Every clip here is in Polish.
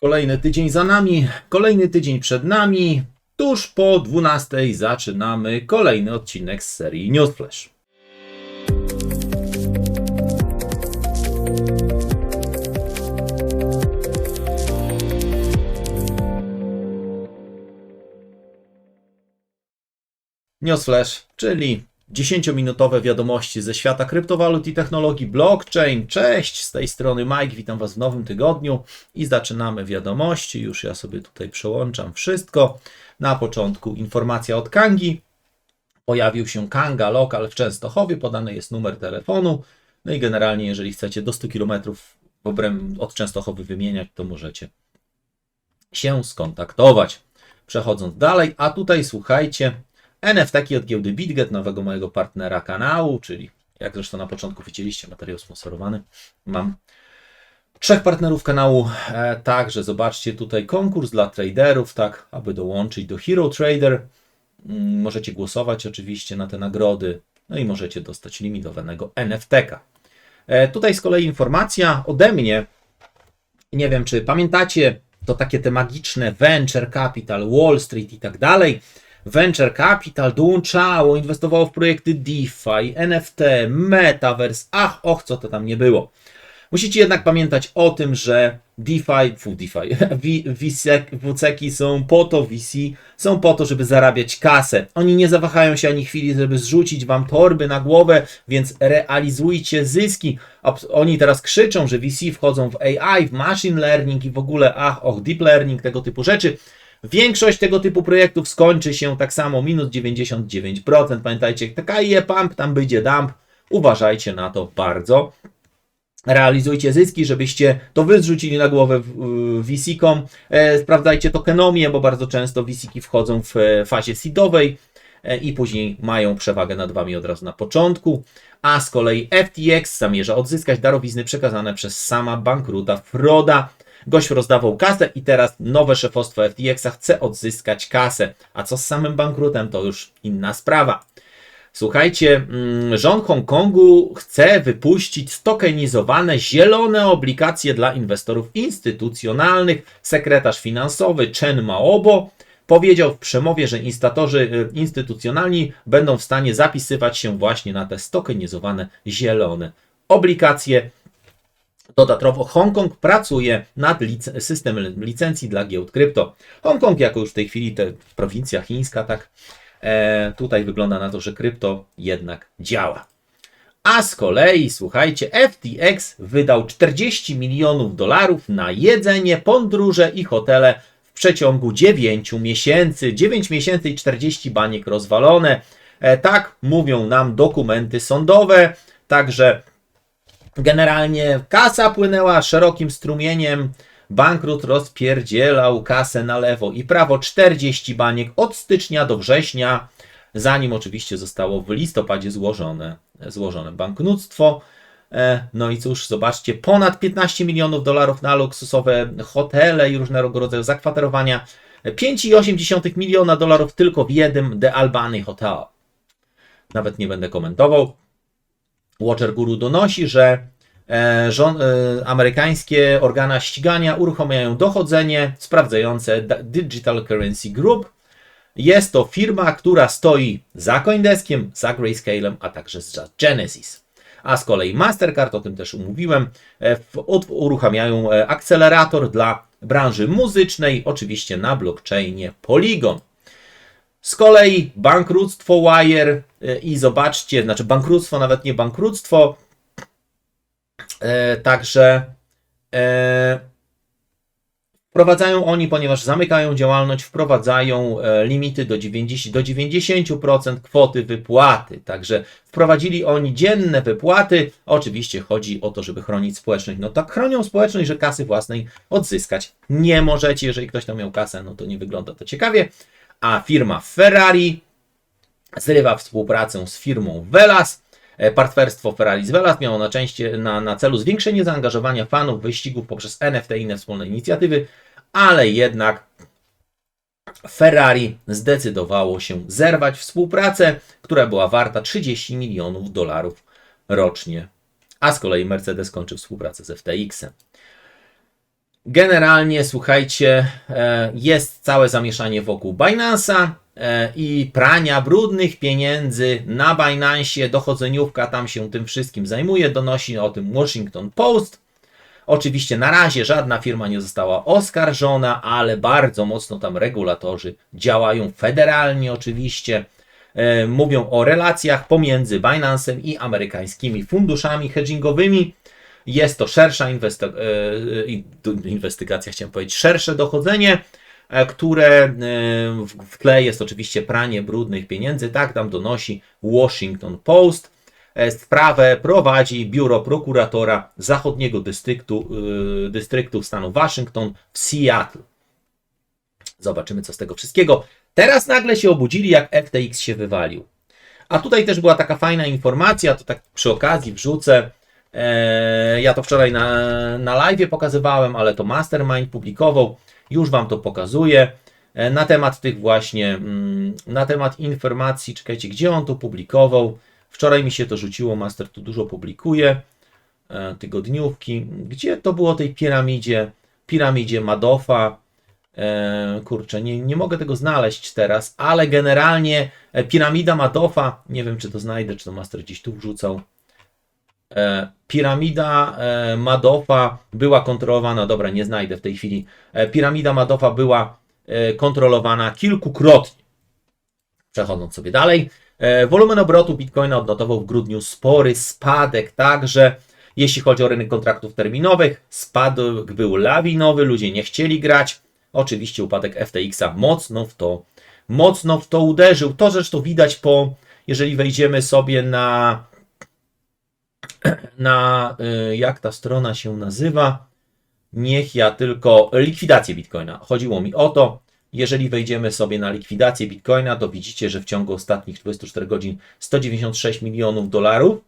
Kolejny tydzień za nami, kolejny tydzień przed nami. Tuż po 12 zaczynamy kolejny odcinek z serii Newsflash. Newsflash, czyli 10-minutowe wiadomości ze świata kryptowalut i technologii blockchain. Cześć, z tej strony Mike, witam Was w nowym tygodniu i zaczynamy wiadomości. Już ja sobie tutaj przełączam wszystko. Na początku informacja od Kangi. Pojawił się Kanga Lokal w Częstochowie, podany jest numer telefonu. No i generalnie, jeżeli chcecie do 100 km od Częstochowy wymieniać, to możecie się skontaktować. Przechodząc dalej, a tutaj słuchajcie, NFT od giełdy BitGet, nowego mojego partnera kanału, czyli jak zresztą na początku widzieliście, materiał sponsorowany. Mam trzech partnerów kanału, e, także zobaczcie tutaj konkurs dla traderów, tak, aby dołączyć do Hero Trader. Mm, Możecie głosować oczywiście na te nagrody, no i możecie dostać limitowanego NFT-ka. E, Tutaj z kolei informacja ode mnie. Nie wiem, czy pamiętacie, to takie te magiczne venture capital, Wall Street i tak dalej. Venture Capital dołączało, inwestowało w projekty DeFi, NFT, Metaverse, ach, och, co to tam nie było. Musicie jednak pamiętać o tym, że DeFi, fu, DeFi, są po to, VC są po to, żeby zarabiać kasę. Oni nie zawahają się ani chwili, żeby zrzucić wam torby na głowę, więc realizujcie zyski. Oni teraz krzyczą, że VC wchodzą w AI, w machine learning i w ogóle, ach, och, deep learning, tego typu rzeczy. Większość tego typu projektów skończy się tak samo minus 99%. Pamiętajcie, taka je pump, tam będzie dump. Uważajcie na to bardzo. Realizujcie zyski, żebyście to wy zrzucili na głowę VC-kom. E, sprawdzajcie tokenomię, bo bardzo często VC-ki wchodzą w e, fazie seedowej e, i później mają przewagę nad wami od razu na początku. A z kolei FTX zamierza odzyskać darowizny przekazane przez sama bankruta Froda. Gość rozdawał kasę i teraz nowe szefostwo FTX chce odzyskać kasę. A co z samym bankrutem, to już inna sprawa. Słuchajcie, rząd Hongkongu chce wypuścić stokenizowane zielone obligacje dla inwestorów instytucjonalnych. Sekretarz finansowy Chen Maobo powiedział w przemowie, że instatorzy instytucjonalni będą w stanie zapisywać się właśnie na te stokenizowane zielone obligacje. Dodatkowo Hongkong pracuje nad lic systemem licencji dla giełd krypto. Hongkong, jako już w tej chwili te prowincja chińska, tak, e, tutaj wygląda na to, że krypto jednak działa. A z kolei, słuchajcie, FTX wydał 40 milionów dolarów na jedzenie, podróże i hotele w przeciągu 9 miesięcy. 9 miesięcy i 40 baniek rozwalone. E, tak mówią nam dokumenty sądowe. Także Generalnie kasa płynęła szerokim strumieniem. Bankrut rozpierdzielał kasę na lewo i prawo 40 baniek od stycznia do września, zanim oczywiście zostało w listopadzie złożone, złożone banknutstwo. No i cóż, zobaczcie, ponad 15 milionów dolarów na luksusowe hotele i różnego rodzaju zakwaterowania. 5,8 miliona dolarów tylko w jednym The Albany Hotel. Nawet nie będę komentował. Watcher Guru donosi, że e, e, amerykańskie organa ścigania uruchamiają dochodzenie sprawdzające Digital Currency Group. Jest to firma, która stoi za Coindeskiem, za Grayscalem, a także za Genesis. A z kolei Mastercard, o tym też umówiłem, e, uruchamiają akcelerator dla branży muzycznej, oczywiście na blockchainie Polygon. Z kolei bankructwo Wire i zobaczcie, znaczy bankructwo, nawet nie bankructwo, e, także e, wprowadzają oni, ponieważ zamykają działalność, wprowadzają e, limity do 90%, do 90% kwoty wypłaty. Także wprowadzili oni dzienne wypłaty. Oczywiście chodzi o to, żeby chronić społeczność. No tak chronią społeczność, że kasy własnej odzyskać nie możecie. Jeżeli ktoś tam miał kasę, no to nie wygląda to ciekawie a firma Ferrari zrywa współpracę z firmą Velas. E, partnerstwo Ferrari z Velas miało na, częście, na, na celu zwiększenie zaangażowania fanów wyścigów poprzez NFT i inne wspólne inicjatywy, ale jednak Ferrari zdecydowało się zerwać współpracę, która była warta 30 milionów dolarów rocznie. A z kolei Mercedes kończy współpracę z FTX-em. Generalnie, słuchajcie, e, jest całe zamieszanie wokół Binance'a i prania brudnych pieniędzy na Binance'ie. Dochodzeniówka tam się tym wszystkim zajmuje. Donosi o tym Washington Post. Oczywiście na razie żadna firma nie została oskarżona, ale bardzo mocno tam regulatorzy działają federalnie oczywiście. E, Mówią o relacjach pomiędzy Binance'em i amerykańskimi funduszami hedgingowymi. Jest to szersza inwesti- e, inwestygacja, chciałem powiedzieć, szersze dochodzenie, które e, w tle jest oczywiście pranie brudnych pieniędzy. Tak tam donosi Washington Post. E, Sprawę prowadzi biuro prokuratora zachodniego dystryktu, e, dystryktu stanu Waszyngton w Seattle. Zobaczymy, co z tego wszystkiego. Teraz nagle się obudzili, jak FTX się wywalił. A tutaj też była taka fajna informacja, to tak przy okazji wrzucę. E, ja to wczoraj na, na live pokazywałem, ale to Mastermind publikował. Już Wam to pokazuję. E, na temat tych właśnie, mm, na temat informacji, czekajcie, gdzie on to publikował. Wczoraj mi się to rzuciło, Master tu dużo publikuje. E, tygodniówki. Gdzie to było tej piramidzie? Piramidzie Madoffa. E, kurczę, nie, nie mogę tego znaleźć teraz, ale generalnie piramida Madoffa, nie wiem czy to znajdę, czy to Master gdzieś tu wrzucał. E, Piramida e, Madoffa była kontrolowana, dobra, nie znajdę w tej chwili. E, Piramida Madoffa była kontrolowana kilkukrotnie. Przechodząc sobie dalej, wolumen obrotu Bitcoina odnotował w grudniu spory spadek, także jeśli chodzi o rynek kontraktów terminowych, spadek był lawinowy, ludzie nie chcieli grać. Oczywiście upadek FTX-a mocno w to, mocno w to uderzył. To zresztą widać po, jeżeli wejdziemy sobie na na y, jak ta strona się nazywa. Niech ja tylko likwidację Bitcoina. Chodziło mi o to, jeżeli wejdziemy sobie na likwidację Bitcoina, to widzicie, że w ciągu ostatnich 24 godzin 196 milionów dolarów.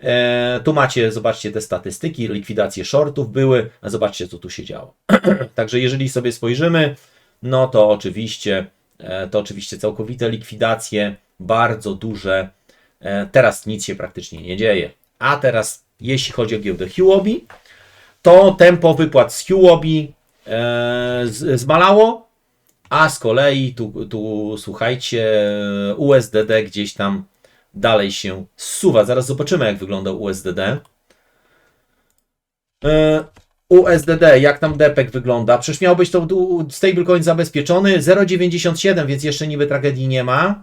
E, tu macie, zobaczcie te statystyki, likwidacje shortów były, a zobaczcie co tu się działo. Także jeżeli sobie spojrzymy, no to oczywiście, e, to oczywiście całkowite likwidacje, bardzo duże. E, teraz nic się praktycznie nie dzieje. A teraz, jeśli chodzi o giełdę Huobi, to tempo wypłat z Huobi e, zmalało, a z kolei tu, tu słuchajcie, USDD gdzieś tam dalej się zsuwa. Zaraz zobaczymy, jak wygląda USDD. E, USDD, jak tam depek wygląda? Przecież miał być to stablecoin zabezpieczony 0,97, więc jeszcze niby tragedii nie ma.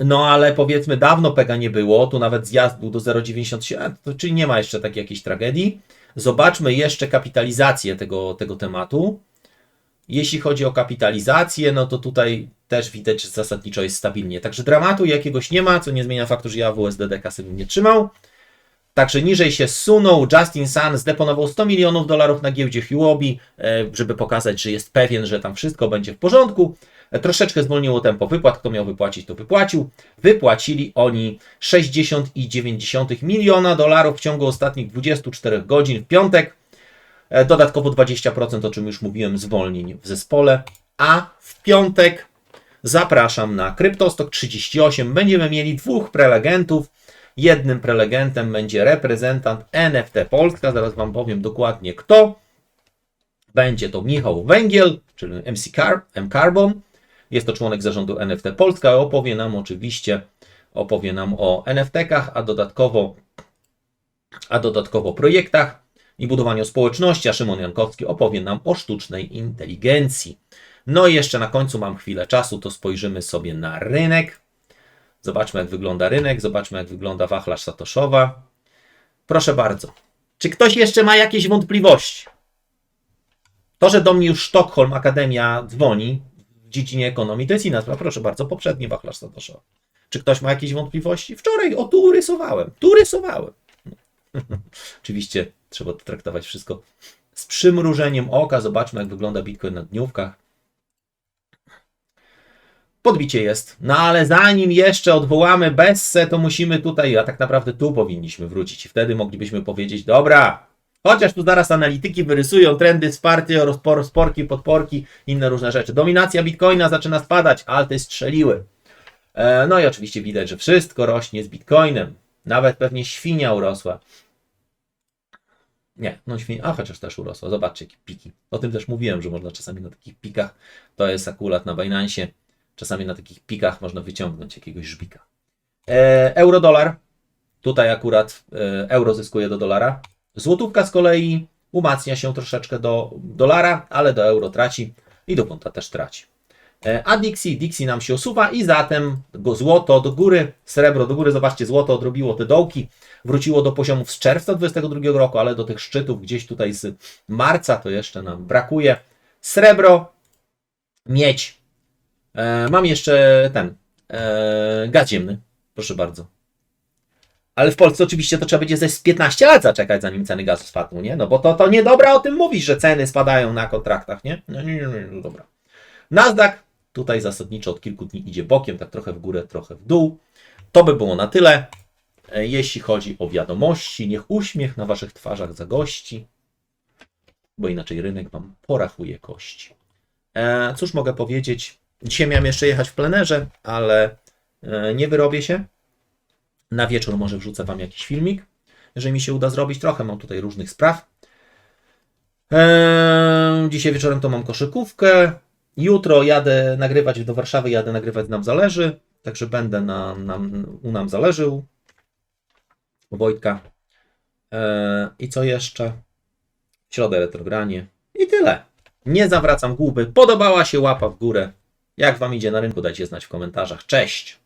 No ale powiedzmy dawno pega nie było, tu nawet zjazd był do 0,97, to czyli nie ma jeszcze takiej jakiejś tragedii. Zobaczmy jeszcze kapitalizację tego, tego tematu. Jeśli chodzi o kapitalizację, no to tutaj też widać, że zasadniczo jest stabilnie. Także dramatu jakiegoś nie ma, co nie zmienia faktu, że ja w USDD kasy bym nie trzymał. Także niżej się zsunął. Justin Sun zdeponował 100 milionów dolarów na giełdzie Huobi, e, żeby pokazać, że jest pewien, że tam wszystko będzie w porządku. Troszeczkę zwolniło tempo wypłat. Kto miał wypłacić, to wypłacił. Wypłacili oni 60,9 miliona dolarów w ciągu ostatnich 24 godzin w piątek. E, Dodatkowo 20%, o czym już mówiłem, zwolnień w zespole. A w piątek zapraszam na Kryptostok 38. Będziemy mieli dwóch prelegentów. Jednym prelegentem będzie reprezentant NFT Polska. Zaraz Wam powiem dokładnie kto. Będzie to Michał Węgiel, czyli MC Car M Carbon. Jest to członek zarządu NFT Polska. Opowie nam oczywiście opowie nam o NFT-kach, a dodatkowo, a dodatkowo projektach i budowaniu społeczności, a Szymon Jankowski opowie nam o sztucznej inteligencji. No i jeszcze na końcu mam chwilę czasu, to spojrzymy sobie na rynek. Zobaczmy, jak wygląda rynek, zobaczmy, jak wygląda wachlarz Satoszowa. Proszę bardzo. Czy ktoś jeszcze ma jakieś wątpliwości? To, że do mnie już Sztokholm Akademia dzwoni w dziedzinie ekonomii, to jest inna sprawa. Proszę bardzo, poprzedni wachlarz Satoszowa. Czy ktoś ma jakieś wątpliwości? Wczoraj, o tu rysowałem, tu rysowałem. Oczywiście trzeba to traktować wszystko z przymrużeniem oka. Zobaczmy, jak wygląda Bitcoin na dniówkach. Podbicie jest. No ale zanim jeszcze odwołamy Bessę, to musimy tutaj, a tak naprawdę tu powinniśmy wrócić. I wtedy moglibyśmy powiedzieć, dobra, chociaż tu zaraz analityki wyrysują trendy, wsparcie, rozpor, sporki, podporki, inne różne rzeczy. Dominacja Bitcoina zaczyna spadać, alty strzeliły. E, No i oczywiście widać, że wszystko rośnie z Bitcoinem. Nawet pewnie świnia urosła. Nie, no świnie, a chociaż też urosła. Zobaczcie, jakie piki. O tym też mówiłem, że można czasami na takich pikach, to jest akurat na Binance, czasami na takich pikach można wyciągnąć jakiegoś żbika. E, euro-dolar. Tutaj akurat e, euro zyskuje do dolara. Złotówka z kolei umacnia się troszeczkę do dolara, ale do euro traci i do funta też traci. E, A Dixie, Dixie nam się osuwa i zatem złoto do góry, srebro do góry. Zobaczcie, złoto odrobiło te dołki, wróciło do poziomów z czerwca 2022 roku, ale do tych szczytów gdzieś tutaj z marca to jeszcze nam brakuje. Srebro, miedź. E, mam jeszcze ten e, gaz ziemny, proszę bardzo. Ale w Polsce oczywiście to trzeba będzie ze z 15 lat zaczekać, zanim ceny gazu spadną, nie? No bo to, to niedobra o tym mówisz, że ceny spadają na kontraktach, nie? No nie, nie, nie, no dobra. Nasdaq tutaj zasadniczo od kilku dni idzie bokiem, tak trochę w górę, trochę w dół. To by było na tyle. E, Jeśli chodzi o wiadomości, niech uśmiech na waszych twarzach zagości, bo inaczej rynek wam porachuje kości. E, cóż mogę powiedzieć? Dzisiaj miałem jeszcze jechać w plenerze, ale e, nie wyrobię się. Na wieczór może wrzucę wam jakiś filmik, jeżeli mi się uda zrobić. Trochę mam tutaj różnych spraw. Eee, dzisiaj wieczorem to mam koszykówkę. Jutro jadę nagrywać do Warszawy, jadę nagrywać nam zależy. Także będę na, na, u nam zależył. Wojtka. Eee, I co jeszcze? W środę retrogranie. I tyle. Nie zawracam głowy. Podobała się łapa w górę. Jak wam idzie na rynku? Dajcie znać w komentarzach. Cześć!